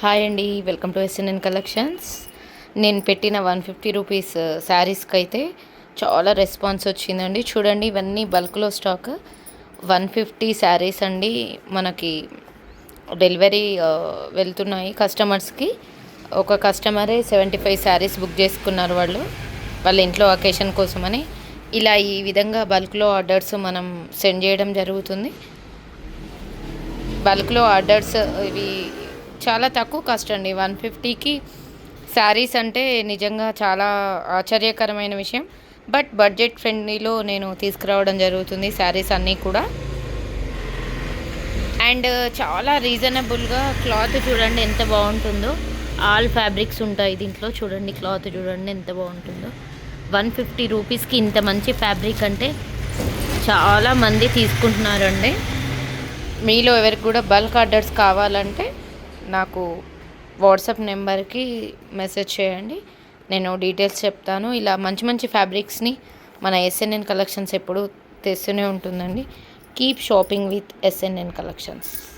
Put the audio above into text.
Hi అండి welcome to SNN collections నేను పెట్టిన వన్ ఫిఫ్టీ రూపీస్ uh, శారీస్కి అయితే చాలా రెస్పాన్స్ వచ్చిందండి. చూడండి ఇవన్నీ బల్క్లో స్టాక్. వన్ ఫిఫ్టీ శారీస్ అండి మనకి డెలివరీ uh, వెళ్తున్నాయి కస్టమర్స్కి. ఒక కస్టమరే సెవెంటీ ఫైవ్ శారీస్ బుక్ చేసుకున్నారు వాళ్ళు వాళ్ళ ఇంట్లో అకేషన్ కోసమని. ఇలా ఈ విధంగా బల్క్లో ఆర్డర్స్ మనం సెండ్ చేయడం జరుగుతుంది. బల్క్లో ఆర్డర్స్ ఇవి చాలా తక్కువ కాస్ట్ అండి వన్ ఫిఫ్టీకి శారీస్ అంటే నిజంగా చాలా ఆశ్చర్యకరమైన విషయం. బట్ బడ్జెట్ ఫ్రెండ్లీలో నేను తీసుకురావడం జరుగుతుంది శారీస్ అన్నీ కూడా. అండ్ చాలా రీజనబుల్గా క్లాత్ చూడండి ఎంత బాగుంటుందో. ఆల్ ఫ్యాబ్రిక్స్ ఉంటాయి దీంట్లో. చూడండి క్లాత్ చూడండి ఎంత బాగుంటుందో. వన్ ఫిఫ్టీ రూపీస్కి ఇంత మంచి ఫ్యాబ్రిక్ అంటే చాలామంది తీసుకుంటున్నారండి. మీలో ఎవరికి కూడా బల్క్ ఆర్డర్స్ కావాలంటే నాకు వాట్సాప్ నెంబర్కి మెసేజ్ చేయండి. నేను డీటెయిల్స్ చెప్తాను. ఇలా మంచి మంచి ఫ్యాబ్రిక్స్ని మన ఎస్ఎన్ఎన్ కలెక్షన్స్ ఎప్పుడు తెస్తూనే ఉంటుందండి. Keep shopping with SNN collections.